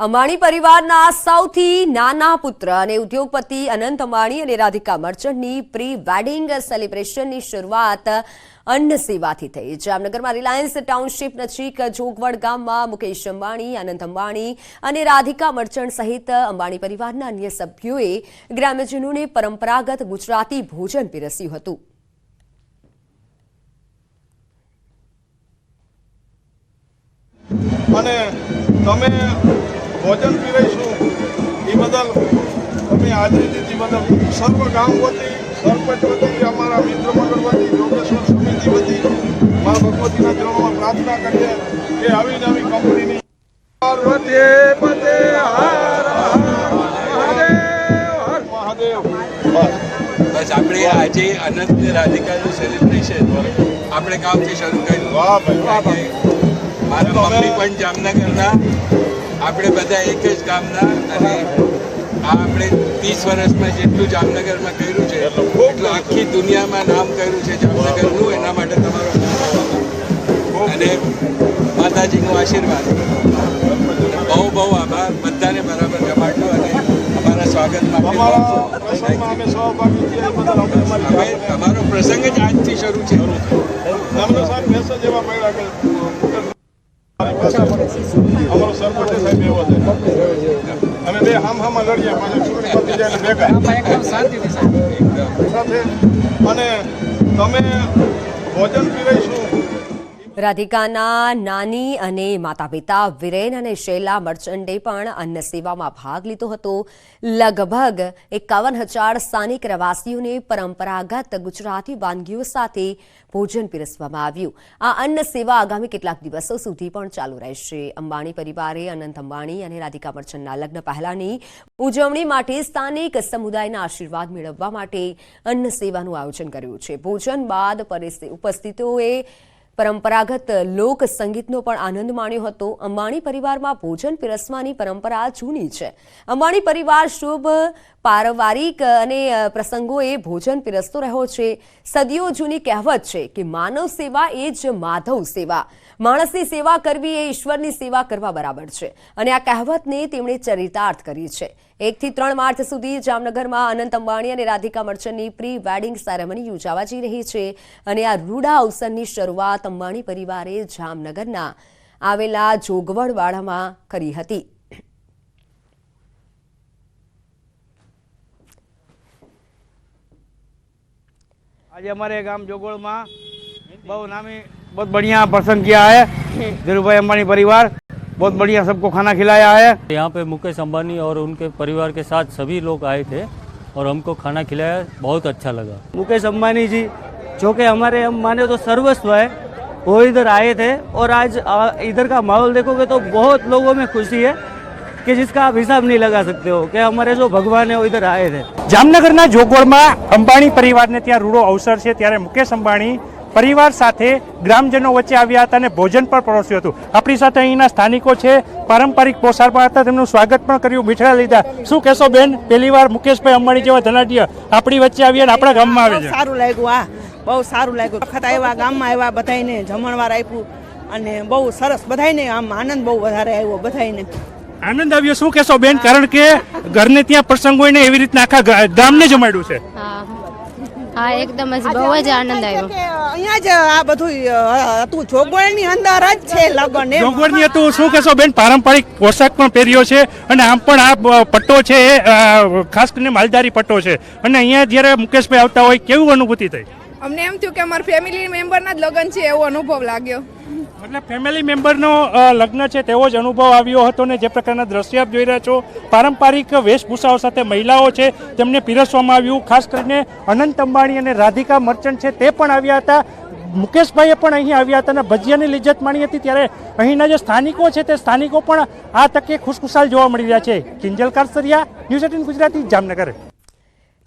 અંબાણી પરિવારના સૌથી નાના પુત્ર અને ઉદ્યોગપતિ અનંત અંબાણી અને રાધિકા મર્ચન્ટની પ્રી વેડિંગ સેલિબ્રેશનની શરૂઆત અન્ન સેવાથી થઈ. જામનગરમાં રિલાયન્સ ટાઉનશીપ નજીક જોગવડ ગામમાં મુકેશ અંબાણી, અનંત અંબાણી અને રાધિકા મર્ચન્ટ સહિત અંબાણી પરિવારના અન્ય સભ્યોએ ગ્રામ્યજનોને પરંપરાગત ગુજરાતી ભોજન પીરસ્યું હતું. અને તમે ભોજન પીરાઈશું એ બદલ અમે હાજરી દીધી બદલ સર્વ ગામ વતી સરપંચ વતી અમારા મિત્ર મંડળ વતી યોગેશ્વર સમિતિ વતી મા ભગવતીના ચરણોમાં પ્રાર્થના કરીએ કે આવી નવી કંપનીની પાર્વતી પતે હર હર મહાદેવ હર. મહાદેવ બસ આપણે આજે અનંત ને રાધિકાનું સેલિબ્રેશન આપણે ગામથી શરૂ કર્યું. વાહ ભાઈ વાહ ભાઈ મારા મમ્મી પણ જામનગરના આપણે બધા એક જ ગામના અને આ આપણે ત્રીસ વર્ષમાં જેટલું જામનગરમાં કર્યું છે એટલું આખી દુનિયામાં નામ કર્યું છે જામનગરનું એના માટે તમારો અને માતાજીનો આશીર્વાદ. બહુ બહુ આભાર. બધાને બરાબર જમાડજો અને અમારા સ્વાગતમાં અમારો હવે તમારો પ્રસંગ જ આજથી શરૂ છે. સાહેબ અમારો સરપંચ સાહેબ એવો છે. અમે બે હામ હામાં લડીએ પાછા ચૂંટણી પતી જાય ભેગા. સાથે અને તમે ભોજન પીરસું રાધિકાના નાની અને માતા પિતા વિરેન અને શૈલા મર્ચન્ટે પણ અન્ન સેવામાં ભાગ લીધો હતો. લગભગ એકાવન હજાર સ્થાનિક રહેવાસીઓને પરંપરાગત ગુજરાતી વાનગીઓ સાથે ભોજન પીરસવામાં આવ્યું. આ અન્ન સેવા આગામી કેટલાક દિવસો સુધી પણ ચાલુ રહેશે. અંબાણી પરિવારે અનંત અંબાણી અને રાધિકા મર્ચન્ટના લગ્ન પહેલાની ઉજવણી માટે સ્થાનિક સમુદાયના આશીર્વાદ મેળવવા માટે અન્ન સેવાનું આયોજન કર્યું છે. ભોજન બાદ ઉપસ્થિતોએ પરંપરાગત લોક સંગીતનો પણ આનંદ માણ્યો હતો. અંબાણી પરિવારમાં ભોજન પીરસવાની પરંપરા જૂની છે. અંબાણી પરિવાર શુભ, પારિવારિક અને પ્રસંગોએ ભોજન પીરસતો રહ્યો છે. સદીઓ જૂની કહેવત છે કે માનવ સેવા એ જ માધવ સેવા. માણસની સેવા કરવી એ ઈશ્વરની સેવા કરવા બરાબર છે. અને આ કહેવતને તેમણે ચરિતાર્થ કરી છે. એક થી ત્રણ માર્ચ સુધી જામનગરમાં અનંત અંબાણી અને રાધિકા મર્ચન્ટની પ્રી વેડિંગ સેરેમની યોજાવા જઈ રહી છે અને આ રૂડા અવસરની શરૂઆત અંબાણી પરિવારે જામનગરના આવેલા જોગવડવાડામાં કરી હતી. આજે અમારે ગામ જોગવડમાં બહુ નામી, બહુ બઢિયા પ્રસંગ ક્યાં હે. ધીરુભાઈ અંબાણી પરિવાર. बहुत बढ़िया सबको खाना खिलाया है यहाँ पे मुकेश अंबानी और उनके परिवार के साथ सभी लोग आए थे और हमको खाना खिलाया बहुत अच्छा लगा मुकेश अंबानी जी जो कि हमारे हम माने तो सर्वस्व है वो इधर आए थे और आज आ, इधर का माहौल देखोगे तो बहुत लोगों में खुशी है कि जिसका आप हिसाब नहीं लगा सकते हो कि हमारे जो भगवान है वो इधर आए थे જામનગરના જોગવડમાં અંબાણી પરિવારને ત્યાં રૂડો અવસર છે ત્યારે મુકેશ અંબાણી પરિવાર સાથે ગ્રામજનો વચ્ચે આવ્યા હતા અને ભોજન પણ પરોસ્યું હતું. આપણી સાથે અહીંના સ્થાનિકો છે પારંપરિક પોશાકમાં હતા તેમનું સ્વાગત પણ કર્યું મીઠડા લીધા. શું કહેશો બેન? પહેલી વાર મુકેશભાઈ અંબાણી જેવા ધનાઢ્ય આપણી વચ્ચે આવ્યા અને આપણા ગામમાં આવે છે. સારું લાગ્યું આ બહુ સારું લાગ્યું. વખત આવ્યા ગામમાં આવ્યા બધાને જમણવાર આપ્યું અને બહુ સરસ. બધાને આમ આનંદ બહુ વધારે આવ્યો બધાને આનંદ આવ્યો. શું કહેશો બેન? કારણ કે ઘરને ત્યાં પ્રસંગ હોય ને એવી રીતના આખા ગામને જમાડ્યું છે. હા એકદમ જ બહુ જ આનંદ આવ્યો. અહીંયા જ આ બધું હતું. જોગવણની અંદર જ છે લગ્ન એમ. જોગવડની હતું શું કહેશો બેન? પારંપરિક પોશાક પણ પહેર્યો છે અને આમ પણ આ પટ્ટો છે એ ખાસ કરીને માલધારી પટ્ટો છે. અને અહીંયા જ્યારે મુકેશભાઈ આવતા હોય કેવું અનુભૂતિ થઈ? અમને એમ થયું કે અમારા ફેમિલી મેમ્બરના જ લગ્ન છે એવો અનુભવ લાગ્યો. મતલબ ફેમિલી મેમ્બરનો લગ્ન છે, તેવો જ અનુભવ આવ્યો હતો ને જે પ્રકારના દ્રશ્ય આપ જોઈ રહ્યા છો. પારંપરિક વેશભૂષાઓ સાથે મહિલાઓ છે, તેમને પીરસવામાં આવ્યું. ખાસ કરીને અનંત અંબાણી અને રાધિકા મર્ચન્ટ છે, તે પણ આવ્યા હતા. મુકેશભાઈએ પણ અહીં આવ્યા હતા અને ભજીયાની લિજ્જત માણી હતી. ત્યારે અહીંના જે સ્થાનિકો છે, તે સ્થાનિકો પણ આ તકે ખુશખુશાલ જોવા મળી રહ્યા છે. Kinjal Karsariya, news eighteen Gujarati, Jamnagar.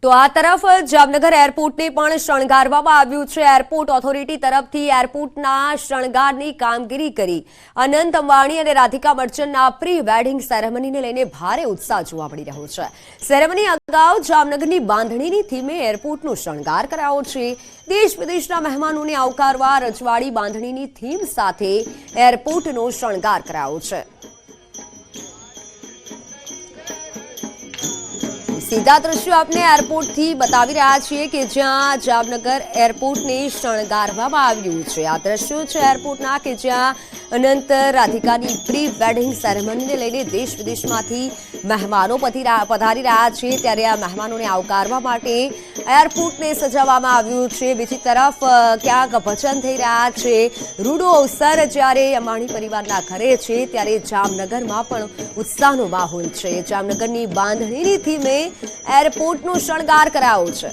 તો આ તરફ જામનગર એરપોર્ટને પણ શણગારવામાં આવ્યું છે. એરપોર્ટ ઓથોરિટી તરફથી એરપોર્ટના શણગારની કામગીરી કરી. અનંત અંબાણી અને રાધિકા મર્ચન્ટના પ્રી વેડિંગ સેરેમનીને લઈને ભારે ઉત્સાહ જોવા મળી રહ્યો છે. સેરેમની અગાઉ જામનગરની બાંધણીની થીમે એરપોર્ટનો શણગાર કરાયો છે. દેશ વિદેશના મહેમાનોને આવકારવા રજવાડી બાંધણીની થીમ સાથે એરપોર્ટનો શણગાર કરાયો છે. સીધા દ્રશ્યો આપને એરપોર્ટથી બતાવી રહ્યા છીએ કે જ્યાં જામનગર એરપોર્ટને શણગારવામાં આવ્યું છે. આ દ્રશ્યો છે એરપોર્ટના કે જ્યાં અનંત રાધિકાની પ્રી વેડિંગ સેરેમનીને લઈને દેશ વિદેશમાંથી મહેમાનો પધારી રહ્યા છે. ત્યારે આ મહેમાનોને આવકારવા માટે એરપોર્ટને સજાવવામાં આવ્યું છે. બીજી તરફ ક્યાંક ભજન થઈ રહ્યા છે. રૂડો અવસર જ્યારે અંબાણી પરિવારના ઘરે છે, ત્યારે જામનગરમાં પણ ઉત્સાહનો માહોલ છે. જામનગરની બાંધણીની થીમે એરપોર્ટનો શણગાર કરાયો છે.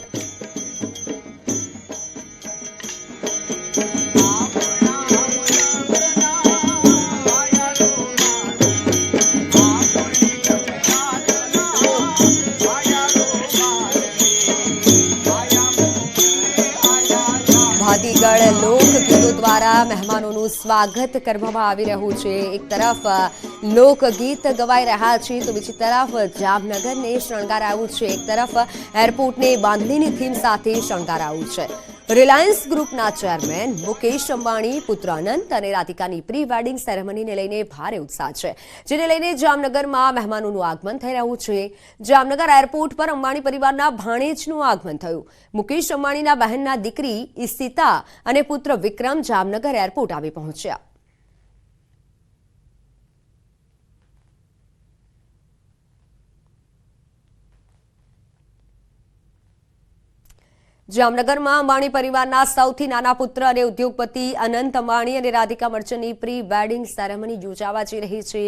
મહેમાનોનું સ્વાગત કરવામાં આવી રહ્યું છે. એક તરફ લોકગીત ગવાઈ રહ્યા છે, તો બીજી તરફ, જામનગરને શણગારાવું છે. એક તરફ, એરપોર્ટને બાંધણીની થીમ સાથે શણગારાવું છે. રિલાયન્સ ગ્રુપના ચેરમેન મુકેશ અંબાણી, પુત્ર અનંત અને રાધિકાની પ્રી વેડિંગ સેરેમનીને લઈને ભારે ઉત્સાહ છે, જેને લઈને જામનગરમાં મહેમાનોનું આગમન થઈ રહ્યું છે. જામનગર એરપોર્ટ પર અંબાણી પરિવારના ભાણેજનું આગમન થયું. મુકેશ અંબાણીના બહેનના દીકરી ઇશિતા અને પુત્ર વિક્રમ જામનગર એરપોર્ટ આવી પહોંચ્યા. જામનગરમાં અંબાણી પરિવારના સૌથી નાના પુત્ર અને ઉદ્યોગપતિ અનંત અંબાણી અને રાધિકા મર્ચની પ્રી વેડિંગ સેરેમની યોજાવા જઈ રહી છે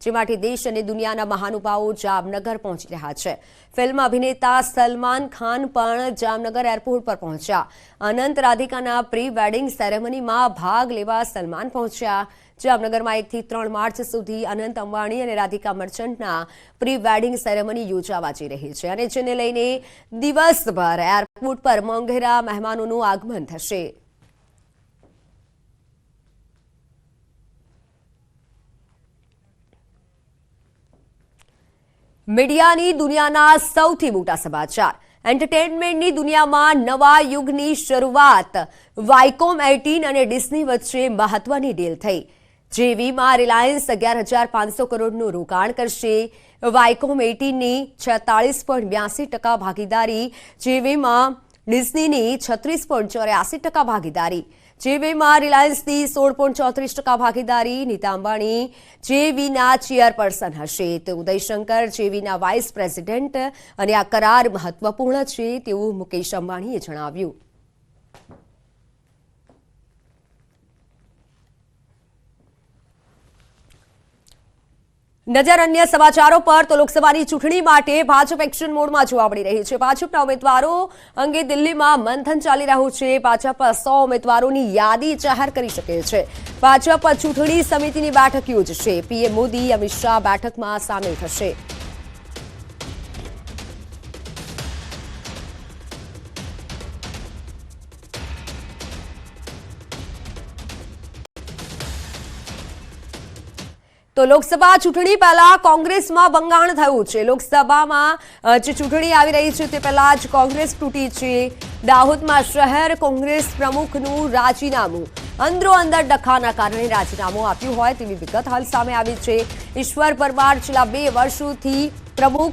જે માટે દેશ અને દુનિયાના મહાનુભાવો જામનગર પહોંચી રહ્યા છે. ફિલ્મ અભિનેતા સલમાન ખાન પણ જામનગર એરપોર્ટ પર પહોંચ્યા. અનંત રાધિકાના પ્રી વેડિંગ સેરેમનીમાં ભાગ લેવા સલમાન પહોંચ્યા. જામનગરમાં એકથી ત્રણ માર્ચ સુધી અનંત અંબાણી અને રાધિકા મર્ચન્ટના પ્રી વેડિંગ સેરેમની યોજાવા જઈ રહી છે અને જેને લઈને દિવસભર એરપોર્ટ પર મોંઘેરા મહેમાનોનું આગમન થશે. મીડિયાની દુનિયાના સૌથી મોટા સમાચાર. એન્ટરટેનમેન્ટની દુનિયામાં નવા યુગની શરૂઆત. વાયકોમ એટીન અને ડિસ્ની વચ્ચે મહત્વની ડીલ થઈ. જેવીમાં રિલાયન્સ અગિયાર હજાર પાંચસો કરોડનું રોકાણ કરશે. વાયકોમ એટીનની છેતાળીસ પોઈન્ટ બ્યાસી ટકા ભાગીદારી જેવીમાં ડિઝનીની છત્રીસ પોઈન્ટ ચોર્યાસી ટકા ભાગીદારી જેવીમાં રિલાયન્સની સોળ પોઈન્ટ ચોત્રીસ ટકા ભાગીદારી, નીતા અંબાણી જેવીના ચેરપર્સન હશે. તો ઉદયશંકર જેવીના વાઇસ પ્રેસિડેન્ટ અને આ કરાર મહત્વપૂર્ણ છે તેવું મુકેશ અંબાણીએ જણાવ્યું. નજર અન્ય સમાચારો પર તો લોકસભાની ચૂંટણી માટે ભાજપ એક્શન મોડમાં જોવા મળી રહી છે. ભાજપના ઉમેદવારો અંગે દિલ્હીમાં મંથન ચાલી રહ્યું છે. ભાજપ સો ઉમેદવારોની યાદી જાહેર કરી શકે છે. ભાજપ ચૂંટણી સમિતિની બેઠક યોજશે. પીએમ મોદી, અમિત શાહ બેઠકમાં સામેલ થશે. તો લોકસભા ચૂંટણી પહેલા કોંગ્રેસમાં બંગાણ થયું છે. લોકસભામાં જે ચૂંટણી આવી રહી છે તે પહેલા જ કોંગ્રેસ તૂટી છે. દાહોદમાં શહેર કોંગ્રેસ પ્રમુખનું રાજીનામું. અંદરો અંદર ડખાના કારણે રાજીનામું આપ્યું હોય તેવી વિગત હાલ સામે આવી છે. ઈશ્વર પરમાર છેલ્લા બે વર્ષોથી પ્રમુખ